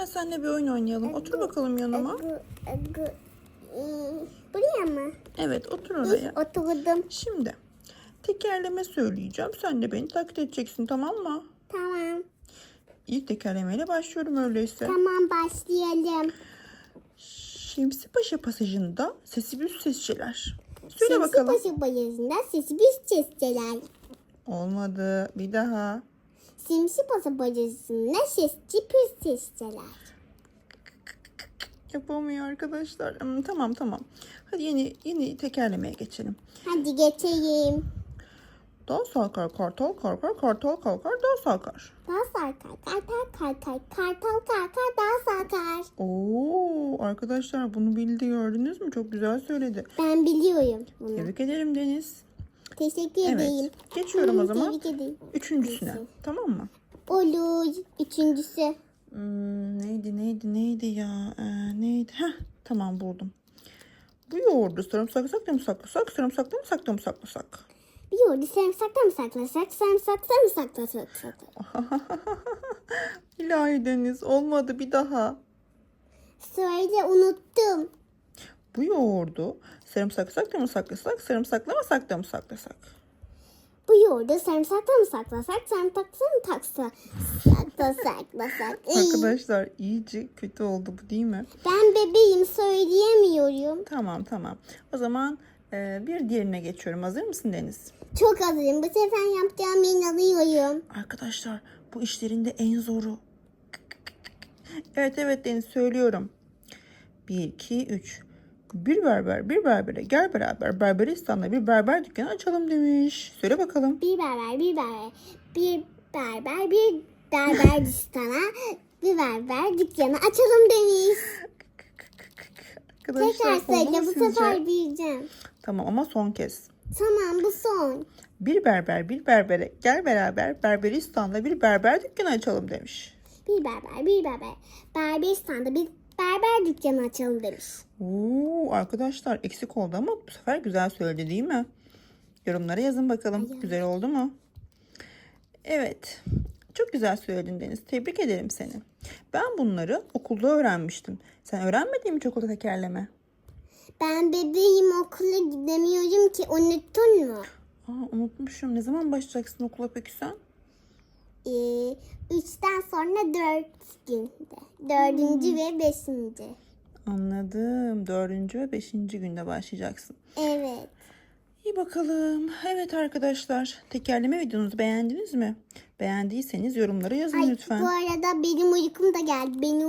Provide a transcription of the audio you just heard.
Gel senle bir oyun oynayalım. Otur bakalım yanıma. Ee, Buraya mı? Evet otur oraya. oturdum. Şimdi tekerleme söyleyeceğim. Sen de beni taklit edeceksin tamam mı? Tamam. İlk tekerlemeyle başlıyorum öyleyse. Tamam başlayalım. Şemsi Paşa pasajında sesi bir sesçiler. Söyle Şemsi bakalım. Paşa bayırında sesi bir sesçiler. Olmadı. Bir daha. Simsi Paşa bayırında sesçi sesçiler. Yapamıyor arkadaşlar. Hmm, tamam tamam. Hadi yeni yeni tekerlemeye geçelim. Hadi geçeyim. Dal sarkar, kartal karkar, kartal kalkar, dal sarkar. Dağ sarkar, kartal karkar, kartal karkar, dağ sarkar. Oo, arkadaşlar bunu bildi gördünüz mü? Çok güzel söyledi. Ben biliyorum bunu. Tebrik ederim Deniz. Teşekkür Evet. edeyim. Geçiyorum o zaman. Üçüncüsüne. Tamam mı? Olur. Üçüncüsü. Hmm, neydi neydi neydi ya? Ee, neydi? Heh, tamam buldum. Bu yoğurdu sarımsaklasak da mı saklasak? Sarımsaklı mı sakla mı saklasak? Bir yoğurdu sarımsakta mı saklasak? Sarımsakta mı saklasak? İlahi Deniz olmadı bir daha. Söyle unuttum. Bu yoğurdu sarımsaklasak da mı saklasak? Sarımsaklamasak da mı saklasak? Bu yoğurdu sarımsakta mı saklasak? Sarımsakta mı taksa? Sakla saklasak. Arkadaşlar iyice kötü oldu bu değil mi? Ben bebeğim söyleyemiyorum. Tamam tamam. O zaman e, bir diğerine geçiyorum. Hazır mısın Deniz? Çok hazırım. Bu sefer yapacağım inanıyorum. Arkadaşlar bu işlerinde en zoru. Evet evet Deniz söylüyorum. 1, 2, 3. Bir berber bir berbere gel beraber Berberistan'da bir berber dükkanı açalım demiş. Söyle bakalım. Bir berber, bir berber, bir berber, bir berber dükkanı, bir berber dükkanı açalım demiş. Tekrar Arkadaşlar oldu söyle bu sefer bileceğim. Tamam ama son kez. Tamam bu son. Bir berber bir berbere gel beraber Berberistan'da bir berber dükkanı açalım demiş. Bir berber, bir berber, Berberistan'da bir berber dükkanı açalım demiş. Oo, arkadaşlar eksik oldu ama bu sefer güzel söyledi değil mi? Yorumlara yazın bakalım. Güzel oldu mu? Evet. Çok güzel söyledin Deniz. Tebrik ederim seni. Ben bunları okulda öğrenmiştim. Sen öğrenmedin mi okulda tekerleme? Ben bebeğim okula gidemiyorum ki unuttun mu? Aa, unutmuşum. Ne zaman başlayacaksın okula peki sen? Ee, üçten sonra dört günde. Dördüncü ve beşinci. Anladım. Dördüncü ve beşinci günde başlayacaksın. Evet. İyi bakalım. Evet arkadaşlar. Tekerleme videonuzu beğendiniz mi? Beğendiyseniz yorumlara yazın Ay, lütfen. bu arada benim uykum da geldi. Benim